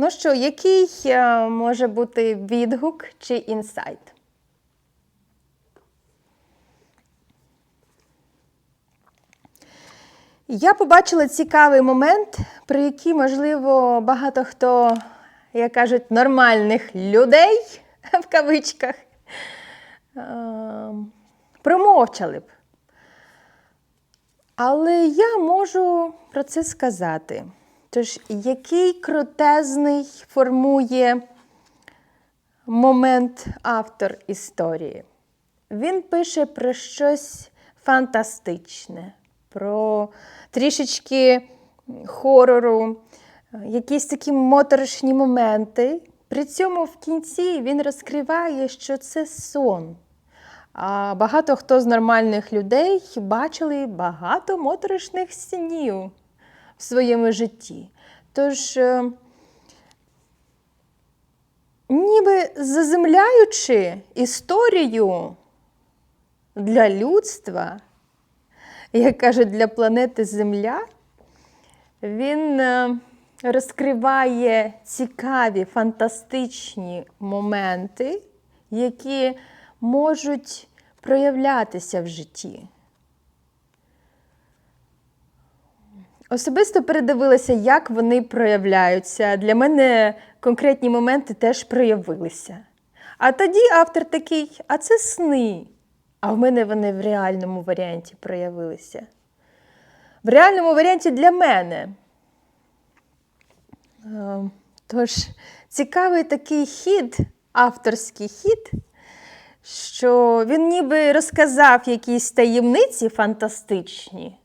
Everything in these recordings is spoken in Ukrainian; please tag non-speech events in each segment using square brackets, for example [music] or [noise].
Ну що, який е, може бути відгук чи інсайт? Я побачила цікавий момент, про який, можливо, багато хто, як кажуть, нормальних людей [laughs] в кавичках е, промовчали б. Але я можу про це сказати. Тож, який крутезний формує момент автор історії? Він пише про щось фантастичне, про трішечки хорору, якісь такі моторошні моменти. При цьому в кінці він розкриває, що це сон. А багато хто з нормальних людей бачили багато моторошних снів в своєму житті. Тож, е, ніби заземляючи історію для людства, як кажуть, для планети Земля, він е, розкриває цікаві, фантастичні моменти, які можуть проявлятися в житті. Особисто передивилася, як вони проявляються. Для мене конкретні моменти теж проявилися. А тоді автор такий: а це сни. А в мене вони в реальному варіанті проявилися. В реальному варіанті для мене. Е, Тож, цікавий такий хід, авторський хід, що він ніби розказав якісь таємниці фантастичні.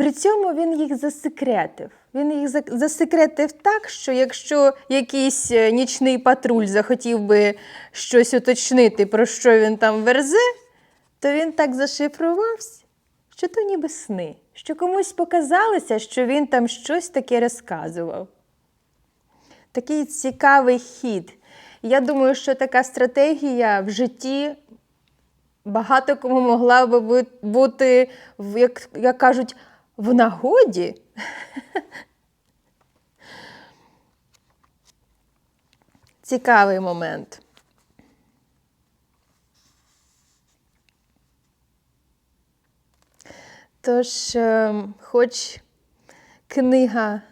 При цьому він їх засекретив. Він їх засекретив так, що якщо якийсь е, нічний патруль захотів би щось уточнити, про що він там верзе, то він так зашифрувався, що то ніби сни, що комусь показалося, що він там щось таке розказував. Такий цікавий хід. Я думаю, що така стратегія в житті багато кому могла би бути, як, як кажуть, в нагоді. Цікавий момент. Тож, е, хоч книга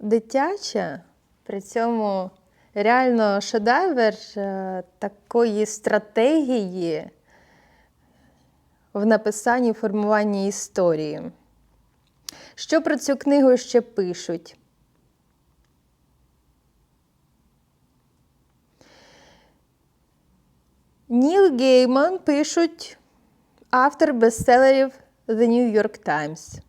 дитяча, при цьому реально шедевр е, такої стратегії в написанні формуванні історії. Що про цю книгу ще пишуть? Ніл Гейман пишуть автор бестселерів The New York Times.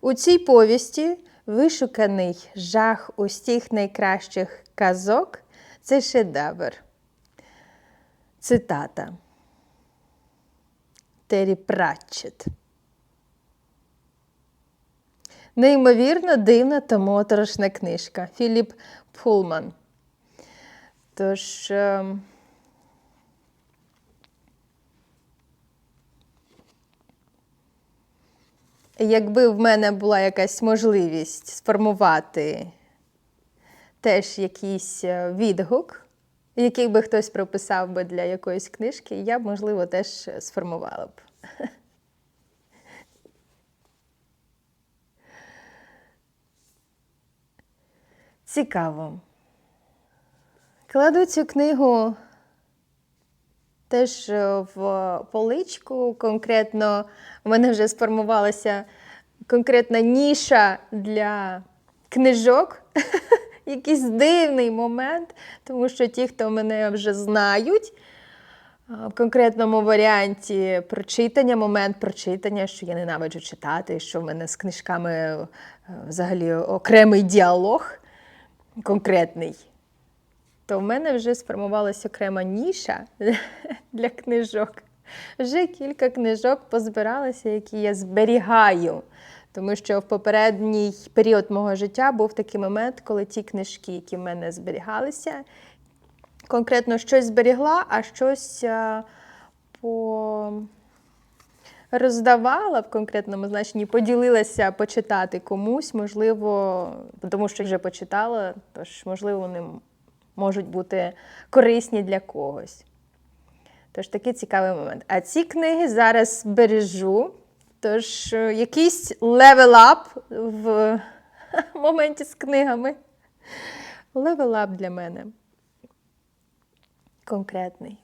У цій повісті вишуканий жах усіх найкращих казок це шедевр. Цитата. Террі Пратчет. Неймовірно дивна та моторошна книжка Філіп Пулман. Тож. ем, Якби в мене була якась можливість сформувати теж якийсь е, відгук, який би хтось прописав би для якоїсь книжки, я б, можливо, теж сформувала б. [laughs] Цікаво. Кладу цю книгу теж е, в поличку. Конкретно у мене вже сформувалася конкретна ніша для книжок. [laughs] Якийсь дивний момент, тому що ті, хто мене вже знають, в конкретному варіанті прочитання, момент прочитання, що я ненавиджу читати, що в мене з книжками е, взагалі окремий діалог конкретний то в мене вже сформувалася окрема ніша [laughs] для книжок. Вже кілька книжок позбиралися, які я зберігаю. Тому що в попередній період мого життя був такий момент, коли ті книжки, які в мене зберігалися, конкретно щось зберігла, а щось а, по роздавала в конкретному значенні, поділилася почитати комусь, можливо, тому що вже почитала, тож, можливо, вони можуть бути корисні для когось. Тож такий цікавий момент. А ці книги зараз бережу. Тож е, якийсь up в [laughs] моменті з книгами. Up для мене. Конкретний.